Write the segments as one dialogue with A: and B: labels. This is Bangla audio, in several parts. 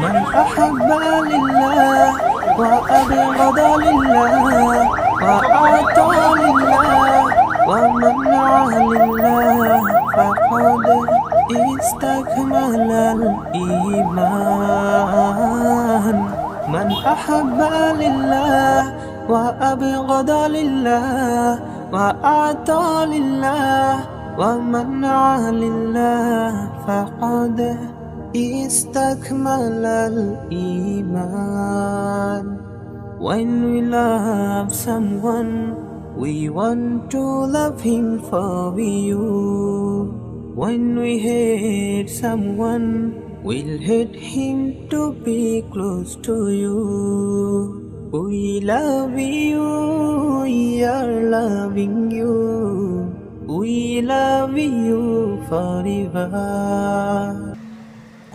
A: من أحب لله وأبغض لله وأعطى لله ومنع لله فقد استكمل الإيمان. من أحب لله وأبغض لله وأعطى لله ومنع لله فقد استكمل الإيمان When we love someone we want to love him for you When we hate someone we'll hate him to be close to you We love you, we are loving you We love you forever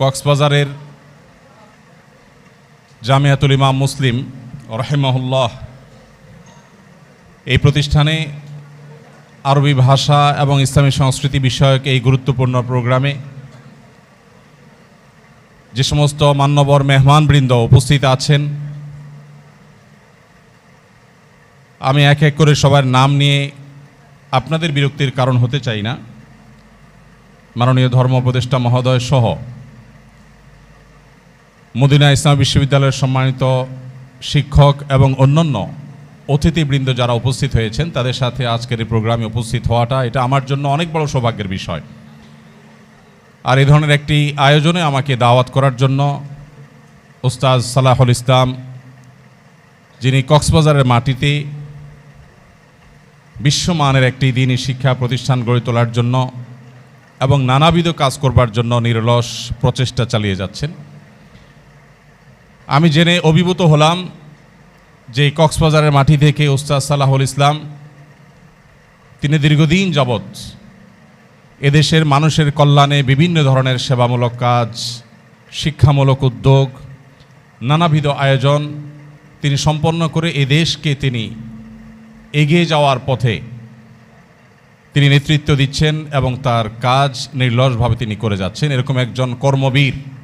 B: কক্সবাজারের জামিয়াতুল ইমাম মুসলিম রহেমহুল্লাহ, এই প্রতিষ্ঠানে আরবি ভাষা এবং ইসলামী সংস্কৃতি বিষয়ক এই গুরুত্বপূর্ণ প্রোগ্রামে যে সমস্ত মান্যবর মেহমানবৃন্দ উপস্থিত আছেন, আমি এক এক করে সবার নাম নিয়ে আপনাদের বিরক্তির কারণ হতে চাই না। মাননীয় ধর্ম উপদেষ্টা মহোদয় সহ মদিনা ইসলাম বিশ্ববিদ্যালয়ের সম্মানিত শিক্ষক এবং অন্যান্য অতিথিবৃন্দ যারা উপস্থিত হয়েছেন, তাদের সাথে আজকের এই প্রোগ্রামে উপস্থিত হওয়াটা এটা আমার জন্য অনেক বড় সৌভাগ্যের বিষয়। আর এই ধরনের একটি আয়োজনে আমাকে দাওয়াত করার জন্য ওস্তাজ সালাহুল ইসলাম, যিনি কক্সবাজারের মাটিতে বিশ্বমানের একটি দিনই শিক্ষা প্রতিষ্ঠান গড়ে তোলার জন্য এবং নানাবিধ কাজ করবার জন্য নিরলস প্রচেষ্টা চালিয়ে যাচ্ছেন। আমি জেনে অভিভূত হলাম যে কক্সবাজারের মাটি থেকে উস্তাদ সালাহুল ইসলাম, তিনি দীর্ঘদিন যাবৎ এদেশের মানুষের কল্যাণে বিভিন্ন ধরনের সেবামূলক কাজ, শিক্ষামূলক উদ্যোগ, নানাবিধ আয়োজন তিনি সম্পন্ন করে এ দেশকে তিনি এগিয়ে যাওয়ার পথে তিনি নেতৃত্ব দিচ্ছেন এবং তার কাজ নির্লসভাবে তিনি করে যাচ্ছেন। এরকম একজন কর্মবীর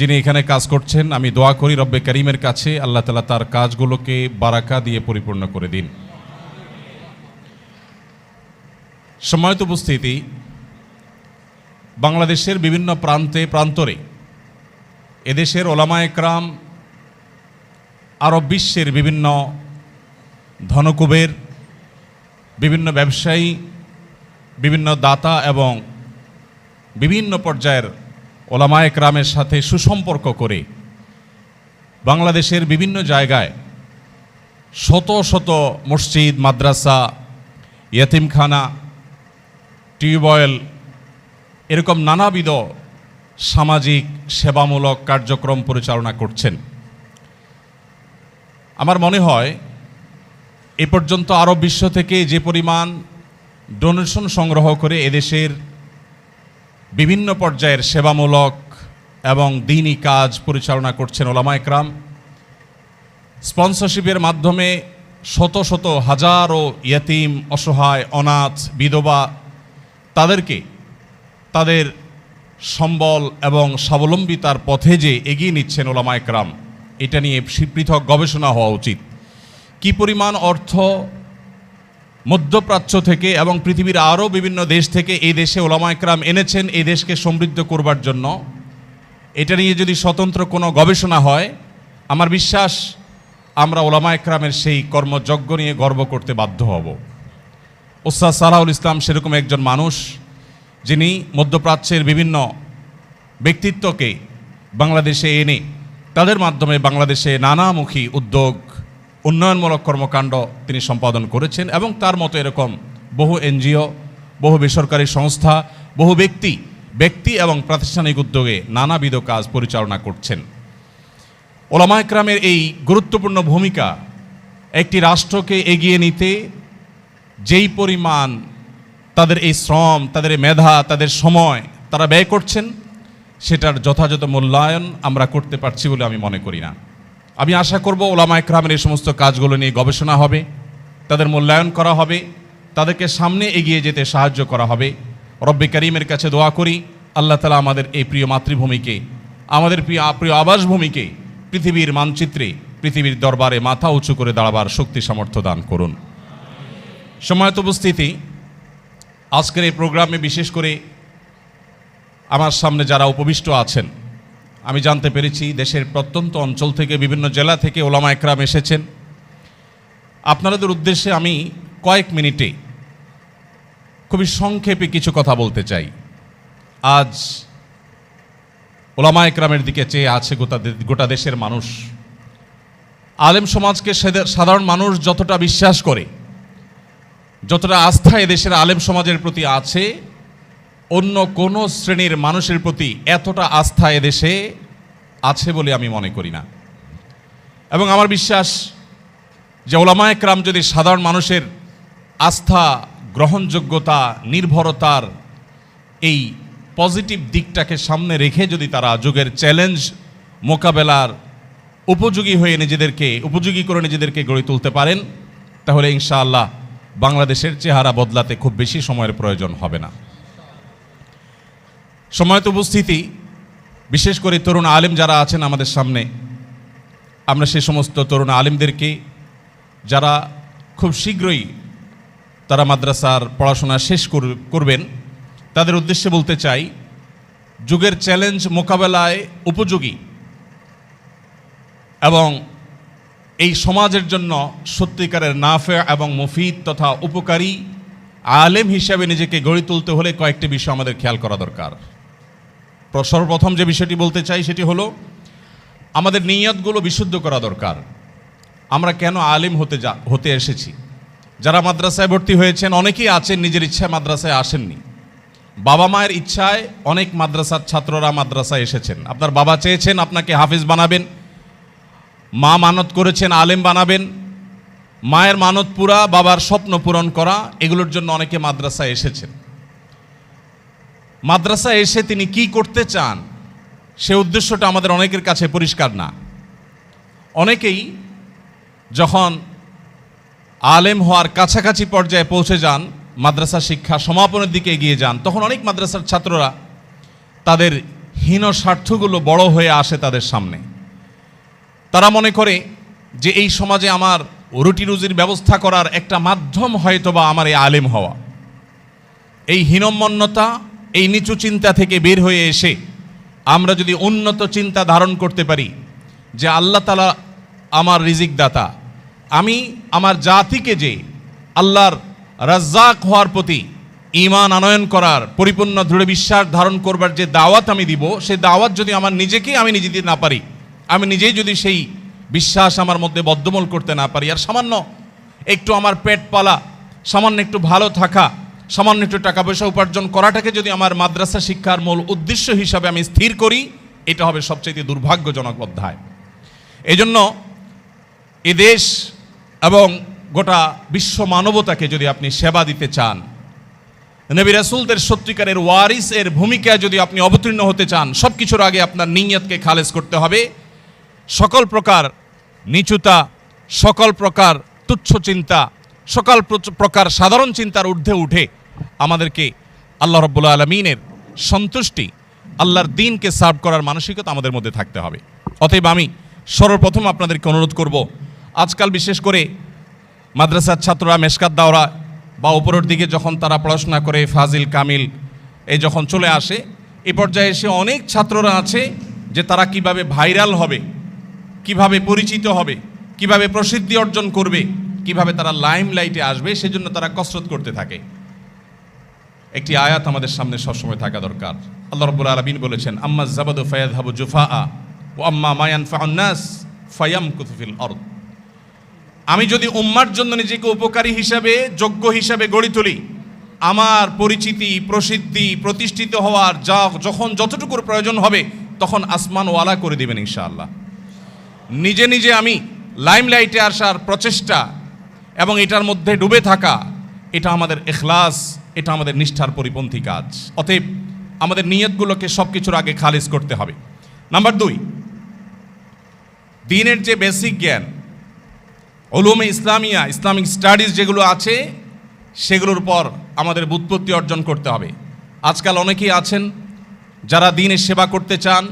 B: যিনি এখানে কাজ করছেন, আমি দোয়া করি রব্বে করিমের কাছে আল্লাহ তালা তার কাজগুলোকে বারাকা দিয়ে পরিপূর্ণ করে দিন। সম্মানিত উপস্থিতি, বাংলাদেশের বিভিন্ন প্রান্তে প্রান্তরে এদেশের ওলামা একরাম আরব বিশ্বের বিভিন্ন ধনকুবের, বিভিন্ন ব্যবসায়ী, বিভিন্ন দাতা এবং বিভিন্ন পর্যায়ের ওলামায়ক রামের সাথে সুসম্পর্ক করে বাংলাদেশের বিভিন্ন জায়গায় শত শত মসজিদ, মাদ্রাসা, ইয়তিমখানা, টিউবওয়েল, এরকম নানাবিধ সামাজিক সেবামূলক কার্যক্রম পরিচালনা করছেন। আমার মনে হয় এ পর্যন্ত আরব বিশ্ব থেকে যে পরিমাণ ডোনেশন সংগ্রহ করে এদেশের বিভিন্ন পর্যায়ের সেবামূলক এবং দিনই কাজ পরিচালনা করছেন ওলামা একরাম। স্পন্সরশিপের মাধ্যমে শত শত হাজারো ইয়তিম, অসহায়, অনাথ, বিধবা তাদেরকে তাদের সম্বল এবং স্বাবলম্বিতার পথে যে এগিয়ে নিচ্ছেন ওলামা একরাম, এটা নিয়ে পৃথক গবেষণা হওয়া উচিত। কি পরিমাণ অর্থ মধ্যপ্রাচ্য থেকে এবং পৃথিবীর আরও বিভিন্ন দেশ থেকে এই দেশে ওলামা একরাম এনেছেন এই দেশকে সমৃদ্ধ করবার জন্য। এটা নিয়ে যদি স্বতন্ত্র কোনো গবেষণা হয়, আমার বিশ্বাস আমরা ওলামা একরামের সেই কর্মযজ্ঞ নিয়ে গর্ব করতে বাধ্য হব। ওস্তাদ সালাহুল ইসলাম সেরকম একজন মানুষ যিনি মধ্যপ্রাচ্যের বিভিন্ন ব্যক্তিত্বকে বাংলাদেশে এনে, তাদের মাধ্যমে বাংলাদেশে নানামুখী উদ্যোগ উন্নয়নমূলক কর্মকাণ্ড তিনি সম্পাদন করেছেন এবং তার মতো এরকম বহু এনজিও, বহু বেসরকারি সংস্থা, বহু ব্যক্তি ব্যক্তি এবং প্রাতিষ্ঠানিক উদ্যোগে নানাবিধ কাজ পরিচালনা করছেন। ওলামা একরামের এই গুরুত্বপূর্ণ ভূমিকা একটি রাষ্ট্রকে এগিয়ে নিতে যেই পরিমাণ তাদের এই শ্রম, তাদের মেধা, তাদের সময় তারা ব্যয় করছেন, সেটার যথাযথ মূল্যায়ন আমরা করতে পারছি বলে আমি মনে করি না। আমি আশা করব ওলামা একরামের এই সমস্ত কাজগুলো নিয়ে গবেষণা হবে, তাদের মূল্যায়ন করা হবে, তাদেরকে সামনে এগিয়ে যেতে সাহায্য করা হবে। রব্বে করিমের কাছে দোয়া করি, আল্লাহ তালা আমাদের এই প্রিয় মাতৃভূমিকে, আমাদের প্রিয় প্রিয় আবাসভূমিকে পৃথিবীর মানচিত্রে, পৃথিবীর দরবারে মাথা উঁচু করে দাঁড়াবার শক্তি সামর্থ্য দান করুন। সময়ত উপস্থিতি, আজকের এই প্রোগ্রামে বিশেষ করে আমার সামনে যারা উপবিষ্ট আছেন আমি জানতে পেরেছি দেশের প্রত্যন্ত অঞ্চল থেকে, বিভিন্ন জেলা থেকে ওলামা একরাম এসেছেন। আপনাদের উদ্দেশ্যে আমি কয়েক মিনিটে খুবই সংক্ষেপে কিছু কথা বলতে চাই। আজ ওলামা একরামের দিকে চেয়ে আছে গোটা গোটা দেশের মানুষ। আলেম সমাজকে সাধারণ মানুষ যতটা বিশ্বাস করে, যতটা আস্থা এদেশের আলেম সমাজের প্রতি আছে অন্য কোনো শ্রেণির মানুষের প্রতি এতটা আস্থা এদেশে আছে বলে আমি মনে করি না। এবং আমার বিশ্বাস যে ওলামা একরাম যদি সাধারণ মানুষের আস্থা, গ্রহণযোগ্যতা, নির্ভরতার এই পজিটিভ দিকটাকে সামনে রেখে যদি তারা যুগের চ্যালেঞ্জ মোকাবেলার উপযোগী হয়ে নিজেদেরকে, উপযোগী করে নিজেদেরকে গড়ে তুলতে পারেন, তাহলে ইনশাআল্লাহ বাংলাদেশের চেহারা বদলাতে খুব বেশি সময়ের প্রয়োজন হবে না। সময়ত উপস্থিতি, বিশেষ করে তরুণ আলেম যারা আছেন আমাদের সামনে, আমরা সে সমস্ত তরুণ আলেমদেরকে, যারা খুব শীঘ্রই তারা মাদ্রাসার পড়াশোনা শেষ কর- করবেন, তাদের উদ্দেশ্যে বলতে চাই, যুগের চ্যালেঞ্জ মোকাবেলায় উপযোগী এবং এই সমাজের জন্য সত্যিকারের নাফে এবং মুফিদ তথা উপকারী আলেম হিসাবে নিজেকে গড়ে তুলতে হলে কয়েকটি বিষয় আমাদের খেয়াল করা দরকার। সর্বপ্রথম যে বিষয়টি বলতে চাই সেটি হলো, আমাদের নিয়তগুলো বিশুদ্ধ করা দরকার। আমরা কেন আলিম হতে যা হতে এসেছি? যারা মাদ্রাসায় ভর্তি হয়েছেন, অনেকেই আছেন, নিজের ইচ্ছায় মাদ্রাসায় আসেননি। বাবা মায়ের ইচ্ছায় অনেক মাদ্রাসার ছাত্ররা মাদ্রাসায় এসেছেন। আপনার বাবা চেয়েছেন আপনাকে হাফিজ বানাবেন, মা মানত করেছেন, আলেম বানাবেন, মায়ের মানত পুরা, বাবার স্বপ্ন পূরণ করা, এগুলোর জন্য অনেকে মাদ্রাসায় এসেছেন। মাদ্রাসায় এসে তিনি কি করতে চান, সে উদ্দেশ্যটা আমাদের অনেকের কাছে পরিষ্কার না। অনেকেই যখন আলেম হওয়ার কাছাকাছি পর্যায়ে পৌঁছে যান, মাদ্রাসা শিক্ষা সমাপনের দিকে এগিয়ে যান, তখন অনেক মাদ্রাসার ছাত্ররা তাদের হীন স্বার্থগুলো বড় হয়ে আসে তাদের সামনে। তারা মনে করে যে এই সমাজে আমার রুটি রুজির ব্যবস্থা করার একটা মাধ্যম হয়তোবা আমার এই আলেম হওয়া। এই হীনম্মন্যতা এই নিচু চিন্তা থেকে বের হয়ে এসে আমরা যদি উন্নত চিন্তা ধারণ করতে পারি যে আল্লাহ তালা আমার রিজিক দাতা, আমি আমার জাতিকে যে আল্লাহর রাজ্জাক হওয়ার প্রতি ঈমান আনয়ন করার, পরিপূর্ণ দৃঢ় বিশ্বাস ধারণ করবার যে দাওয়াত আমি দিব সেই দাওয়াত যদি আমার নিজেকে আমি নিজে দিতে না পারি, আমি নিজেই যদি সেই বিশ্বাস আমার মধ্যে বদ্ধমূল করতে না পারি, আর সামান্য একটু আমার পেট পালা সামান্য একটু ভালো থাকা সামান্য একটু টাকা পয়সা উপার্জন করাটাকে যদি আমার মাদ্রাসা শিক্ষার মূল উদ্দেশ্য হিসাবে আমি স্থির করি, এটা হবে সবচেয়ে দুর্ভাগ্যজনক অধ্যায়। এজন্য এ দেশ এবং গোটা বিশ্ব মানবতাকে যদি আপনি সেবা দিতে চান, নবী রাসুলদের সত্যিকারের ওয়ারিস এর ভূমিকায় যদি আপনি অবতীর্ণ হতে চান সব কিছুর আগে আপনার নিয়তকে খালেজ করতে হবে। সকল প্রকার নিচুতা, সকল প্রকার তুচ্ছ চিন্তা, সকল প্রকার সাধারণ চিন্তার ঊর্ধ্বে উঠে আমাদেরকে আল্লাহ রব্বুল্লা আলমিনের সন্তুষ্টি, আল্লাহর দিনকে সার্ভ করার মানসিকতা আমাদের মধ্যে থাকতে হবে। অতএব আমি সর্বপ্রথম আপনাদেরকে অনুরোধ করব, আজকাল বিশেষ করে মাদ্রাসার ছাত্ররা, মেশকাত দাওরা বা উপরের দিকে যখন তারা পড়াশোনা করে, ফাজিল, কামিল, এই যখন চলে আসে, এ পর্যায়ে এসে অনেক ছাত্ররা আছে যে তারা কীভাবে ভাইরাল হবে, কীভাবে পরিচিত হবে, কীভাবে প্রসিদ্ধি অর্জন করবে, কীভাবে তারা লাইম লাইটে আসবে, সেজন্য তারা কসরত করতে থাকে। একটি আয়াত আমাদের সামনে সবসময় থাকা দরকার। আল্লাহ রব্বুল আলমিন বলেছেন, আম্মা জাবাদু ফায়াদ হাবু জুফা আ ও আম্মা মায়ান ফান্নাস ফায়াম কুতুফিল অর্দ আমি যদি উম্মার জন্য নিজেকে উপকারী হিসাবে, যোগ্য হিসাবে গড়ে তুলি, আমার পরিচিতি, প্রসিদ্ধি, প্রতিষ্ঠিত হওয়ার যা যখন যতটুকুর প্রয়োজন হবে, তখন আসমান ওয়ালা করে দেবেন ইনশাআল্লাহ। নিজে নিজে আমি লাইমলাইটে আসার প্রচেষ্টা এবং এটার মধ্যে ডুবে থাকা, এটা আমাদের এখলাস এটা আমাদের নিষ্ঠার পরিপন্থী কাজ। অতএব আমাদের নিয়তগুলোকে সব কিছুর আগে খালিজ করতে হবে। নাম্বার দুই, দিনের যে বেসিক জ্ঞান ওলুমে ইসলামিয়া, ইসলামিক স্টাডিজ যেগুলো আছে, সেগুলোর পর আমাদের বুৎপত্তি অর্জন করতে হবে। আজকাল অনেকেই আছেন যারা দিনের সেবা করতে চান,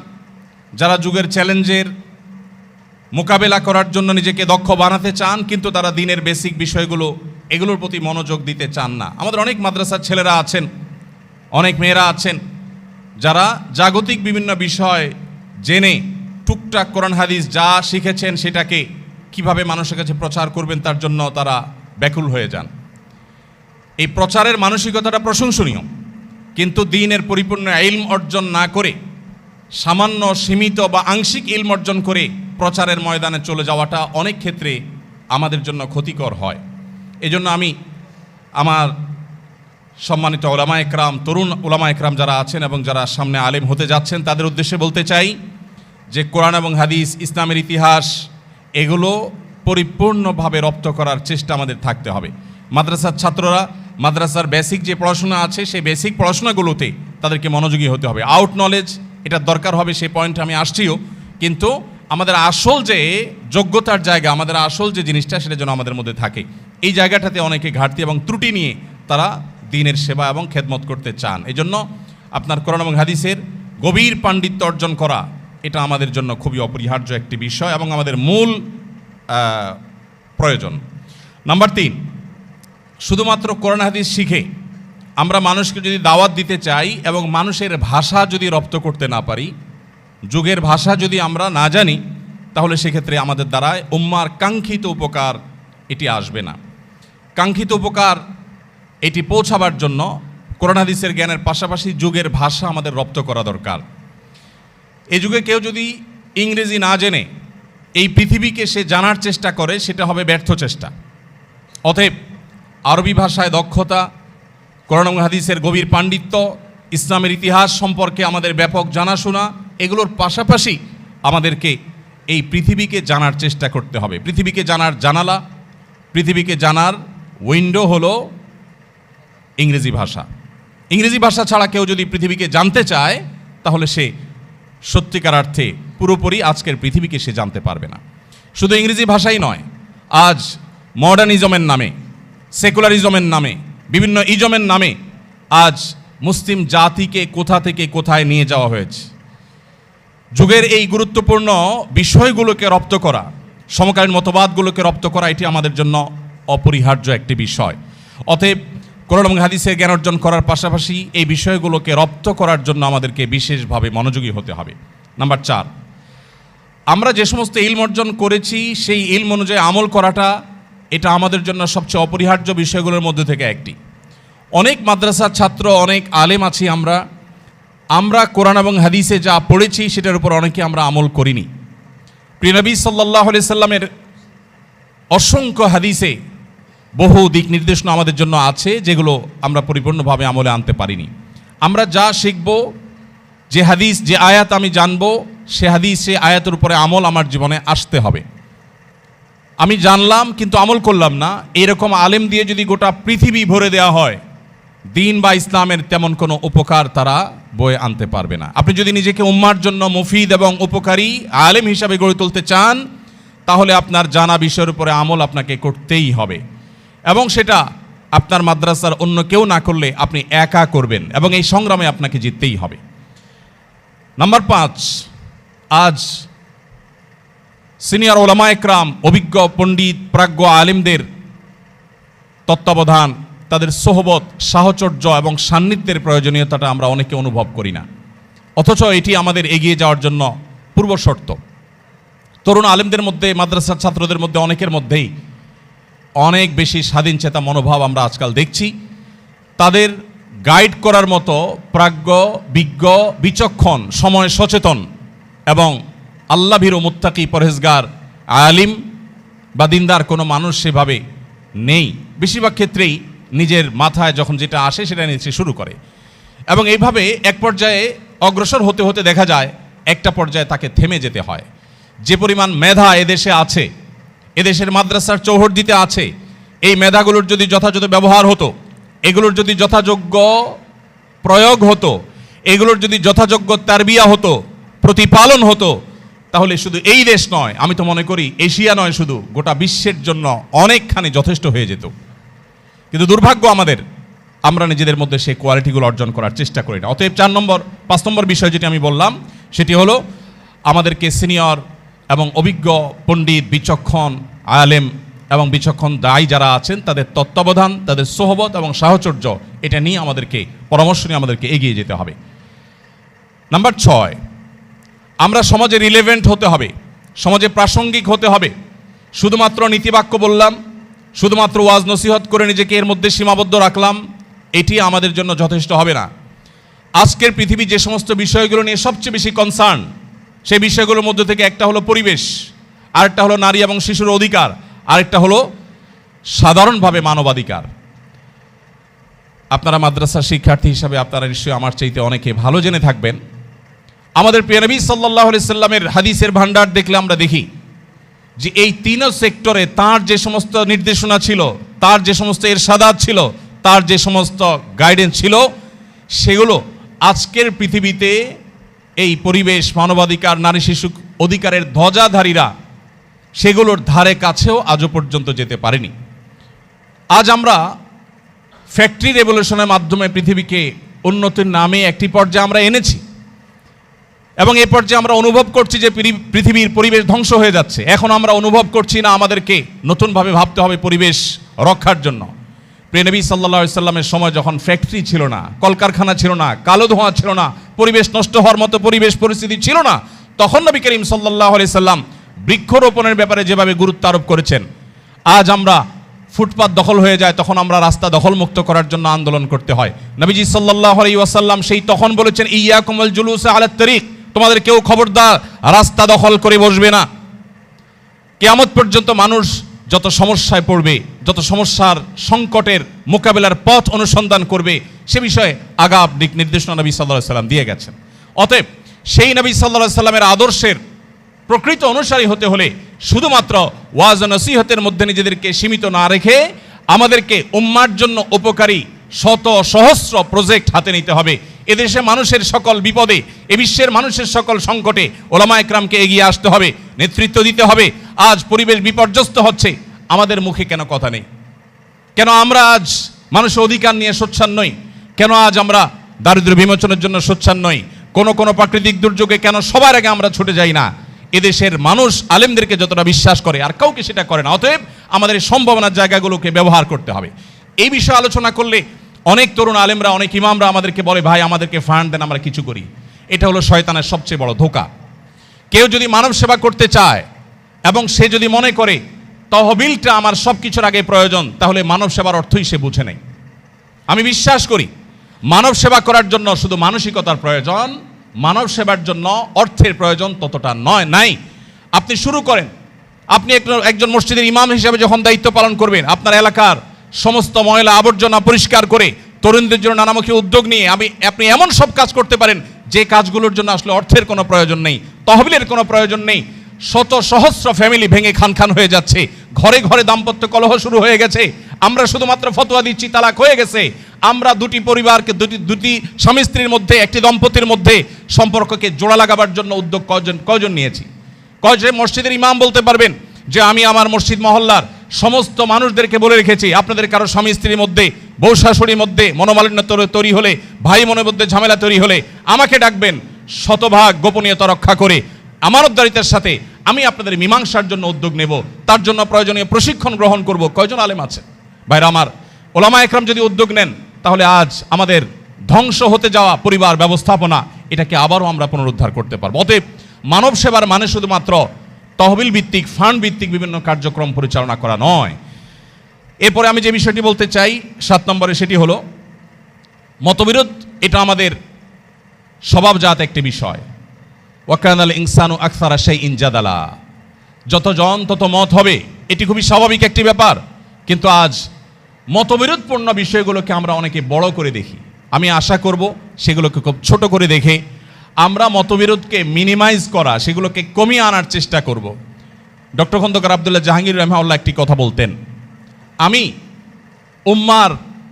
B: যারা যুগের চ্যালেঞ্জের মোকাবেলা করার জন্য নিজেকে দক্ষ বানাতে চান, কিন্তু তারা দিনের বেসিক বিষয়গুলো এগুলোর প্রতি মনোযোগ দিতে চান না। আমাদের অনেক মাদ্রাসার ছেলেরা আছেন, অনেক মেয়েরা আছেন, যারা জাগতিক বিভিন্ন বিষয় জেনে টুকটাক কোরআন, হাদিস যা শিখেছেন সেটাকে কীভাবে মানুষের কাছে প্রচার করবেন তার জন্য তারা ব্যাকুল হয়ে যান। এই প্রচারের মানসিকতাটা প্রশংসনীয়, কিন্তু দিনের পরিপূর্ণ ইলম অর্জন না করে, সামান্য সীমিত বা আংশিক ইলম অর্জন করে প্রচারের ময়দানে চলে যাওয়াটা অনেক ক্ষেত্রে আমাদের জন্য ক্ষতিকর হয়। এজন্য আমি আমার সম্মানিত ওলামা একরাম, তরুণ ওলামা একরাম যারা আছেন এবং যারা সামনে আলেম হতে যাচ্ছেন, তাদের উদ্দেশ্যে বলতে চাই যে কোরআন এবং হাদিস, ইসলামের ইতিহাস, এগুলো পরিপূর্ণভাবে রপ্ত করার চেষ্টা আমাদের থাকতে হবে। মাদ্রাসার ছাত্ররা, মাদ্রাসার বেসিক যে পড়াশোনা আছে, সেই বেসিক পড়াশোনাগুলোতে তাদেরকে মনোযোগী হতে হবে। আউট নলেজ এটা দরকার হবে সেই পয়েন্টে আমি আসছিও। কিন্তু আমাদের আসল যে যোগ্যতার জায়গা, আমাদের আসল যে জিনিসটা, সেটা যেন আমাদের মধ্যে থাকে। এই জায়গাটাতে অনেকে ঘাটতি এবং ত্রুটি নিয়ে তারা দিনের সেবা এবং খেদমত করতে চান। এই জন্য আপনার কোরআন এবং হাদিসের গভীর পাণ্ডিত্য অর্জন করা এটা আমাদের জন্য খুবই অপরিহার্য একটি বিষয় এবং আমাদের মূল প্রয়োজন। নাম্বার তিন, শুধুমাত্র কোরআন হাদিস শিখে আমরা মানুষকে যদি দাওয়াত দিতে চাই এবং মানুষের ভাষা যদি রপ্ত করতে না পারি, যুগের ভাষা যদি আমরা না জানি, তাহলে সেক্ষেত্রে আমাদের দ্বারায় উম্মার কাঙ্ক্ষিত উপকার এটি আসবে না। কাঙ্ক্ষিত উপকার এটি পৌঁছাবার জন্য কোরআন হাদিসের জ্ঞানের পাশাপাশি যুগের ভাষা আমাদের রপ্ত করা দরকার। এই যুগে কেউ যদি ইংরেজি না জেনে এই পৃথিবীকে সে জানার চেষ্টা করে, সেটা হবে ব্যর্থ চেষ্টা। অতএব আরবি ভাষায় দক্ষতা, কোরআন এবং হাদিসের গভীর পাণ্ডিত্য, ইসলামের ইতিহাস সম্পর্কে আমাদের ব্যাপক জানাশোনা, এগুলোর পাশাপাশি আমাদেরকে এই পৃথিবীকে জানার চেষ্টা করতে হবে। পৃথিবীকে জানার জানালা, পৃথিবীকে জানার উইন্ডো হলো ইংরেজি ভাষা। ইংরেজি ভাষা ছাড়া কেউ যদি পৃথিবীকে জানতে চায়, তাহলে সে সত্যিকার অর্থে পুরোপুরি আজকের পৃথিবীকে সে জানতে পারবে না। শুধু ইংরেজি ভাষাই নয়, আজ মডার্নিজমের নামে সেকুলারিজমের নামে, বিভিন্ন ইজমের নামে আজ মুসলিম জাতিকে কোথা থেকে কোথায় নিয়ে যাওয়া হয়েছে। যুগের এই গুরুত্বপূর্ণ বিষয়গুলোকে রপ্ত করা, সমকালীন মতবাদগুলোকে রপ্ত করা, এটি আমাদের জন্য অপরিহার্য একটি বিষয়। অতএব কোরআন এবং হাদিসের জ্ঞান অর্জন করার পাশাপাশি এই বিষয়গুলোকে রপ্ত করার জন্য আমাদেরকে বিশেষভাবে মনোযোগী হতে হবে। নাম্বার চার, আমরা যে সমস্ত ইলম অর্জন করেছি, সেই ইলম অনুযায়ী আমল করাটা এটা আমাদের জন্য সবচেয়ে অপরিহার্য বিষয়গুলোর মধ্যে থেকে একটি। অনেক মাদ্রাসার ছাত্র, অনেক আলেম আছি আমরা। আমরা কোরআন এবং হাদিসে যা পড়েছি, সেটার উপর অনেকে আমরা আমল করিনি। প্রিয়নবী সাল্লাহ সাল্লামের অসংখ্য হাদিসে বহু দিক নির্দেশনা আমাদের জন্য আছে, যেগুলো আমরা পরিপূর্ণভাবে আমলে আনতে পারিনি। আমরা যা শিখব, যে হাদিস, যে আয়াত আমি জানব, সে হাদিস, সে আয়াতের উপরে আমল আমার জীবনে আসতে হবে। আমি জানলাম, কিন্তু আমল করলাম না। এরকম আলেম দিয়ে যদি গোটা পৃথিবী ভরে দেওয়া হয়, দিন বা ইসলামের তেমন কোনো উপকার তারা বয়ে আনতে পারবে না। আপনি যদি নিজেকে উম্মার জন্য মুফিদ এবং উপকারী আলেম হিসাবে গড়ে তুলতে চান, তাহলে আপনার জানা বিষয়ের উপরে আমল আপনাকে করতেই হবে। এবং সেটা আপনার মাদ্রাসার অন্য কেউ না করলে আপনি একা করবেন এবং এই সংগ্রামে আপনাকে জিততেই হবে। নাম্বার পাঁচ, আজ সিনিয়র ওলামা একরাম অভিজ্ঞ পণ্ডিত, প্রাজ্ঞ আলিমদের তত্ত্বাবধান, তাদের সোহবত, সাহচর্য এবং সান্নিধ্যের প্রয়োজনীয়তাটা আমরা অনেকে অনুভব করি না। অথচ এটি আমাদের এগিয়ে যাওয়ার জন্য পূর্ব শর্ত তরুণ আলেমদের মধ্যে, মাদ্রাসার ছাত্রদের মধ্যে, অনেকের মধ্যেই অনেক বেশি স্বাধীন চেতা মনোভাব আমরা আজকাল দেখছি। তাদের গাইড করার মতো প্রাজ্ঞ, বিজ্ঞ, বিচক্ষণ, সময় সচেতন এবং আল্লাহ ভীর মুত্তাকি পরহেজগার আলিম বা দিনদার কোনো মানুষ সেভাবে নেই। বেশিরভাগ ক্ষেত্রেই নিজের মাথায় যখন যেটা আসে সেটা নিতে শুরু করে। এবং এইভাবে এক পর্যায়ে অগ্রসর হতে হতে দেখা যায়, একটা পর্যায়ে তাকে থেমে যেতে হয়। যে পরিমাণ মেধা এদেশে আছে এদেশের মাদ্রাসার চৌহদ্দিতে আছে। এই মেধাগুলোর যদি যথাযথ ব্যবহার হতো, এগুলোর যদি যথাযোগ্য প্রয়োগ হতো, এগুলোর যদি যথাযোগ্য তারবিয়া হতো, প্রতিপালন হতো, তাহলে শুধু এই দেশ নয়, আমি তো মনে করি এশিয়া নয় শুধু, গোটা বিশ্বের জন্য অনেকখানি যথেষ্ট হয়ে যেত। কিন্তু দুর্ভাগ্য আমাদের, আমরা নিজেদের মধ্যে সেই কোয়ালিটিগুলো অর্জন করার চেষ্টা করি না। অতএব চার নম্বর, পাঁচ নম্বর বিষয় যেটি আমি বললাম, সেটি হলো, আমাদেরকে সিনিয়র এবং অভিজ্ঞ পণ্ডিত, বিচক্ষণ আলেম এবং বিচক্ষণ দায়ী যারা আছেন, তাদের তত্ত্বাবধান, তাদের সোহবত এবং সাহচর্য, এটা নিয়ে আমাদেরকে, পরামর্শ নিয়ে আমাদেরকে এগিয়ে যেতে হবে। নাম্বার ছয়, আমরা সমাজে রিলেভেন্ট হতে হবে, সমাজে প্রাসঙ্গিক হতে হবে। শুধুমাত্র নীতিবাক্য বললাম, শুধুমাত্র ওয়াজ নসিহত করে নিজেকে এর মধ্যে সীমাবদ্ধ রাখলাম, এটি আমাদের জন্য যথেষ্ট হবে না। আজকের পৃথিবী যে সমস্ত বিষয়গুলো নিয়ে সবচেয়ে বেশি কনসার্ন সেই বিষয়গুলোর মধ্যে থেকে একটা হলো পরিবেশ, আরেকটা হলো নারী এবং শিশুর অধিকার, আরেকটা হলো সাধারণভাবে মানবাধিকার। আপনারা মাদ্রাসার শিক্ষার্থী হিসাবে আপনারা নিশ্চয়ই আমার চাইতে অনেকে ভালো জেনে থাকবেন। আমাদের প্রিয় নবী সাল্লাহ সাল্লামের হাদিসের ভান্ডার দেখলে আমরা দেখি যে এই তিনও সেক্টরে তার যে সমস্ত নির্দেশনা ছিল, তার যে সমস্ত এরশাদাত ছিল, তার যে সমস্ত গাইডেন্স ছিল, সেগুলো আজকের পৃথিবীতে এই পরিবেশ, মানবাধিকার, নারী শিশু অধিকারের ধ্বজাধারীরা সেগুলোর ধারে কাছেও আজও পর্যন্ত যেতে পারেনি। আজ আমরা ফ্যাক্টরি রেভলিউশনের মাধ্যমে পৃথিবীকে উন্নতির নামে একটি পর্যায়ে আমরা এনেছি এবং এ পর্যায়ে আমরা অনুভব করছি যে পৃথিবীর পরিবেশ ধ্বংস হয়ে যাচ্ছে। এখন আমরা অনুভব করছি না আমাদেরকে নতুনভাবে ভাবতে হবে পরিবেশ রক্ষার জন্য। প্রিয়নবী সাল্লা সাল্লামের সময় যখন ফ্যাক্টরি ছিল না, কলকারখানা ছিল না, কালো ধোঁয়া ছিল না, পরিবেশ নষ্ট হওয়ার মতো পরিবেশ পরিস্থিতি ছিল না, তখন নবী করিম সাল্লাহ সাল্লাম বৃক্ষরোপণের ব্যাপারে যেভাবে গুরুত্ব আরোপ করেছেন, আজ আমরা ফুটপাত দখল হয়ে যায়, তখন আমরা রাস্তা দখলমুক্ত করার জন্য আন্দোলন করতে হয়। নবীজি সাল্লাহ আলাই ওয়াসাল্লাম সেই তখন বলেছেন ইয়া কমল জুলুস আলাত তরিক তোমাদের কেউ খবরদার রাস্তা দখল করে বসবে না। কেয়ামত পর্যন্ত মানুষ যত সমস্যায় পড়বে, যত সমস্যার সংকটের মোকাবেলার পথ অনুসন্ধান করবে, সে বিষয়ে আগাম দিক নির্দেশনা নবী সাল্লাহ সাল্লাম দিয়ে গেছেন। অতএব সেই নবী সাল্লাহ সাল্লামের আদর্শের প্রকৃত অনুসারী হতে হলে শুধুমাত্র ওয়াজ নসিহতের মধ্যে নিজেদেরকে সীমিত না রেখে আমাদেরকে উম্মার জন্য উপকারী শত সহস্র প্রজেক্ট হাতে নিতে হবে। এদেশে মানুষের সকল বিপদে, এ বিশ্বের মানুষের সকল সংকটে ওলামা একরামকে এগিয়ে আসতে হবে, নেতৃত্ব দিতে হবে। আজ পরিবেশ বিপর্যস্ত হচ্ছে, আমাদের মুখে কেন কথা নেই? কেন আমরা আজ মানুষের অধিকার নিয়ে সোচ্ছান নই? কেন আজ আমরা দারিদ্র বিমোচনের জন্য সোচ্ছান নই? কোনো কোনো প্রাকৃতিক দুর্যোগে কেন সবার আগে আমরা ছুটে যাই না? এদেশের মানুষ আলেমদেরকে যতটা বিশ্বাস করে, আর কাউকে সেটা করে না, অতএব আমাদের সম্ভাবনার জায়গাগুলোকে ব্যবহার করতে হবে। এই বিষয়ে আলোচনা করলে অনেক তরুণ আলেমরা, অনেক ইমামরা আমাদেরকে বলে, ভাই, আমাদেরকে ফান্ড দেন, আমরা কিছু করি। এটা হলো শয়তানের সবচেয়ে বড় ধোকা। কেউ যদি মানব সেবা করতে চায় এবং সে যদি মনে করে, তহবিলটা আমার সব কিছুর আগে প্রয়োজন, তাহলে মানব সেবার অর্থই সে বুঝে নেই আমি বিশ্বাস করি, মানব সেবা করার জন্য শুধু মানসিকতার প্রয়োজন, মানব সেবার জন্য অর্থের প্রয়োজন ততটা নয়, নাই। আপনি শুরু করেন। আপনি এক- একজন মসজিদের ইমাম হিসেবে যখন দায়িত্ব পালন করবেন, আপনার এলাকার সমস্ত ময়লা আবর্জনা পরিষ্কার করে তরুণদের জন্য নানামুখী উদ্যোগ নিয়ে আমি, আপনি এমন সব কাজ করতে পারেন, যে কাজগুলোর জন্য আসলে অর্থের কোনো প্রয়োজন নেই, তহবিলের কোনো প্রয়োজন নেই। শত সহস্র ফ্যামিলি ভেঙে খান খান হয়ে যাচ্ছে, ঘরে ঘরে দাম্পত্য কলহ শুরু হয়ে গেছে, আমরা শুধুমাত্র ফতোয়া দিচ্ছি, তালাক হয়ে গেছে। আমরা দুটি পরিবারকে, দুটি দুটি স্বামী স্ত্রীর মধ্যে, একটি দম্পতির মধ্যে সম্পর্ককে জোড়া লাগাবার জন্য উদ্যোগ কজন কজন নিয়েছি? কয়জন মসজিদের ইমাম বলতে পারবেন যে, আমি আমার মসজিদ মহল্লার সমস্ত মানুষদেরকে বলে রেখেছি, আপনাদের কারও স্বামী স্ত্রীর মধ্যে, বউ শাশুড়ির মধ্যে মনোমালিন্য তৈরি- হলে, ভাই মনের মধ্যে ঝামেলা তৈরি হলে আমাকে ডাকবেন, শতভাগ গোপনীয়তা রক্ষা করে। আমার আমানতদারিতার সাথে আমি আপনাদের মীমাংসার জন্য উদ্যোগ নেব, তার জন্য প্রয়োজনীয় প্রশিক্ষণ গ্রহণ করব। কয়জন আলেম আছে? ভাইরা আমার, ওলামা একরাম যদি উদ্যোগ নেন, তাহলে আজ আমাদের ধ্বংস হতে যাওয়া পরিবার ব্যবস্থাপনা, এটাকে আবারও আমরা পুনরুদ্ধার করতে পারব। অতএব মানব সেবার মানে শুধুমাত্র তহবিল ভিত্তিক, ফান্ড ভিত্তিক বিভিন্ন কার্যক্রম পরিচালনা করা নয়। এরপরে আমি যে বিষয়টি বলতে চাই, সাত নম্বরে সেটি হলো, মতবিরোধ, এটা আমাদের স্বভাবজাত একটি বিষয়। ওয়াকানাল ইনসানু আকসারা সেই ইনজাদালা যত যতজন, তত মত হবে। এটি খুবই স্বাভাবিক একটি ব্যাপার। কিন্তু আজ মতবিরোধপূর্ণ বিষয়গুলোকে আমরা অনেকে বড় করে দেখি। আমি আশা করব সেগুলোকে খুব ছোট করে দেখে আমরা মতবিরোধকে মিনিমাইজ করা, সেগুলোকে কমিয়ে আনার চেষ্টা করব। ডক্টর খন্দকার আবদুল্লাহ জাহাঙ্গীর রহমাউল্লাহ একটি কথা বলতেন, আমি উম্মার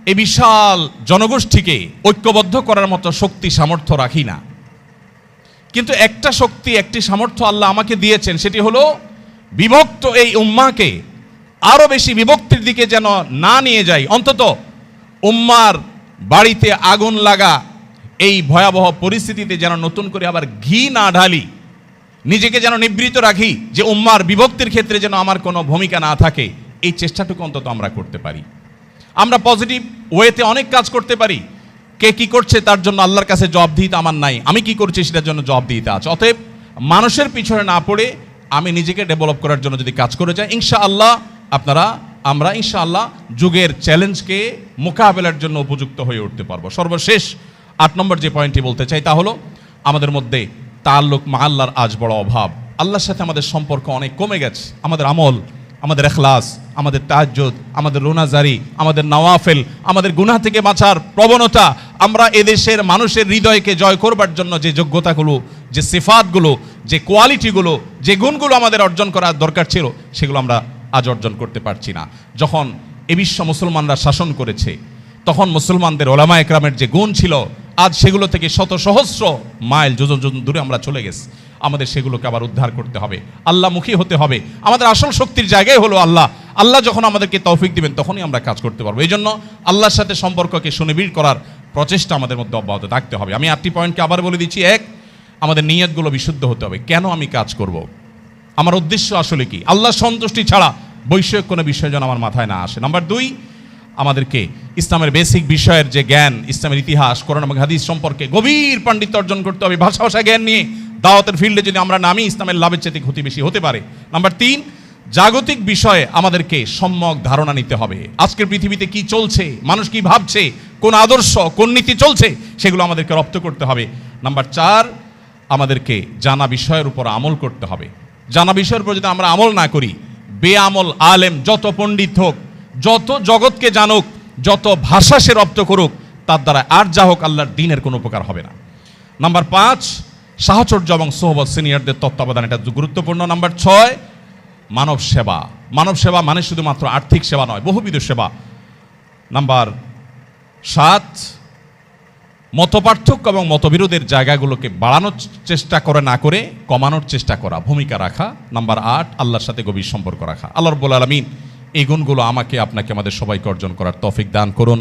B: এই বিশাল জনগোষ্ঠীকে ঐক্যবদ্ধ করার মতো শক্তি, সামর্থ্য রাখি না। কিন্তু একটা শক্তি, একটি সামর্থ্য আল্লাহ আমাকে দিয়েছেন, সেটি হলো বিভক্ত এই উম্মাকে আরও বেশি বিভক্তির দিকে যেন না নিয়ে যাই। অন্তত উম্মার বাড়িতে আগুন লাগা এই ভয়াবহ পরিস্থিতিতে যেন নতুন করে আবার ঘি না ঢালি, নিজেকে যেন নিবৃত রাখি, যে উম্মার বিভক্তির ক্ষেত্রে যেন আমার কোনো ভূমিকা না থাকে, এই চেষ্টাটুকু অন্তত আমরা করতে পারি। আমরা পজিটিভ ওয়েতে অনেক কাজ করতে পারি। কে কি করছে তার জন্য আল্লাহর কাছে জবাব দিতে আমার নাই। আমি কি করছি সেটার জন্য জবাব দিতে আছে। অতএব মানুষের পিছনে না পড়ে আমি নিজেকে ডেভেলপ করার জন্য যদি কাজ করে যাই ইনশা আল্লাহ আপনারা, আমরা ইনশা আল্লাহ যুগের চ্যালেঞ্জকে মোকাবেলার জন্য উপযুক্ত হয়ে উঠতে পারব। সর্বশেষ আট নম্বর যে পয়েন্টটি বলতে চাই তা হলো, আমাদের মধ্যে তাল্লুক মা আল্লাহর আজ বড় অভাব। আল্লাহর সাথে আমাদের সম্পর্ক অনেক কমে গেছে। আমাদের আমল, আমাদের এখলাস, আমাদের তাজ্জুদ আমাদের রোনাজারি, আমাদের নওয়াফেল, আমাদের গুনাহ থেকে বাঁচার প্রবণতা, আমরা এদেশের মানুষের হৃদয়কে জয় করবার জন্য যে যোগ্যতাগুলো, যে সিফাতগুলো, যে কোয়ালিটিগুলো, যে গুণগুলো আমাদের অর্জন করার দরকার ছিল, সেগুলো আমরা আজ অর্জন করতে পারছি না। যখন এ বিশ্ব মুসলমানরা শাসন করেছে, তখন মুসলমানদের ওলামা একরামের যে গুণ ছিল আজ সেগুলো থেকে শত সহস্র মাইল যোজন যোজন দূরে আমরা চলে গেছি। আমাদের সেগুলোকে আবার উদ্ধার করতে হবে। আল্লাহমুখী হতে হবে। আমাদের আসল শক্তির জায়গায় হলো আল্লাহ। আল্লাহ যখন আমাদেরকে তৌফিক দিবেন, তখনই আমরা কাজ করতে পারব। এই জন্য আল্লাহর সাথে সম্পর্ককে সুনিবিড় করার প্রচেষ্টা আমাদের মধ্যে অব্যাহত থাকতে হবে। আমি আটটি পয়েন্টকে আবার বলে দিচ্ছি। এক, আমাদের নিয়তগুলো বিশুদ্ধ হতে হবে। কেন আমি কাজ করব। আমার উদ্দেশ্য আসলে কি? আল্লাহ সন্তুষ্টি ছাড়া বৈষয়িক কোনো বিষয় যেন আমার মাথায় না আসে। নাম্বার দুই আমাদেরকে ইসলামের বেসিক বিষয়ের যে জ্ঞান, ইসলামের ইতিহাস, কোরআন এবং হাদিস সম্পর্কে গভীর পাণ্ডিত্য অর্জন করতে হবে, ভাষা ভাষা জ্ঞান নিয়ে দাওয়াতের ফিল্ডে যদি আমরা নামি, ইসলামের লাভের চেয়ে ক্ষতি বেশি হতে পারে। নাম্বার তিন, জাগতিক বিষয়ে আমাদেরকে সম্যক ধারণা নিতে হবে। আজকের পৃথিবীতে কি চলছে, মানুষ কি ভাবছে, কোন আদর্শ, কোন নীতি চলছে, সেগুলো আমাদেরকে রপ্ত করতে হবে। নাম্বার চার, আমাদেরকে জানা বিষয়ের উপর আমল করতে হবে। জানা বিষয়ের উপর যদি আমরা আমল না করি, বেআমল আলেম যত পণ্ডিত হোক যত জগৎকে জানুক, যত ভাষা সে রপ্ত করুক, তার দ্বারা আর যা হোক আল্লাহর দিনের কোনো উপকার হবে না। নাম্বার পাঁচ, সাহচর্য এবং সোহবত সিনিয়রদের তত্ত্বাবধান, এটা গুরুত্বপূর্ণ। নাম্বার ছয়, মানব সেবা। মানব সেবা মানে শুধুমাত্র আর্থিক সেবা নয়, বহুবিধ সেবা। নাম্বার সাত, মতপার্থক্য এবং মতবিরোধের জায়গাগুলোকে বাড়ানোর চেষ্টা করে না করে কমানোর চেষ্টা করা, ভূমিকা রাখা। নাম্বার আট, আল্লাহর সাথে গভীর সম্পর্ক রাখা। আল্লাহ রব্বুল আলমিন এই গুণগুলো আমাকে, আপনাকে, আমাদের সবাইকে অর্জন করার তফিক দান করুন।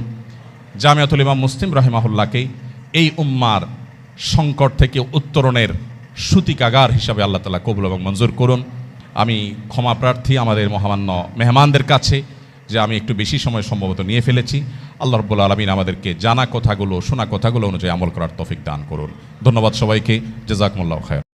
B: জামিয়াতুল ইমাম মুসলিম রহিমাহুল্লাহকে এই উম্মার সংকট থেকে উত্তরণের সুতিকাগার হিসাবে আল্লাহ তালা কবুল এবং মঞ্জুর করুন। আমি ক্ষমা প্রার্থী আমাদের মহামান্য মেহমানদের কাছে, যে আমি একটু বেশি সময় সম্ভবত নিয়ে ফেলেছি। আল্লাহ রব্বুল আলমিন আমাদেরকে জানা কথাগুলো, শোনা কথাগুলো অনুযায়ী আমল করার তফিক দান করুন। ধন্যবাদ সবাইকে। জেজাকমুল্লাহ খায়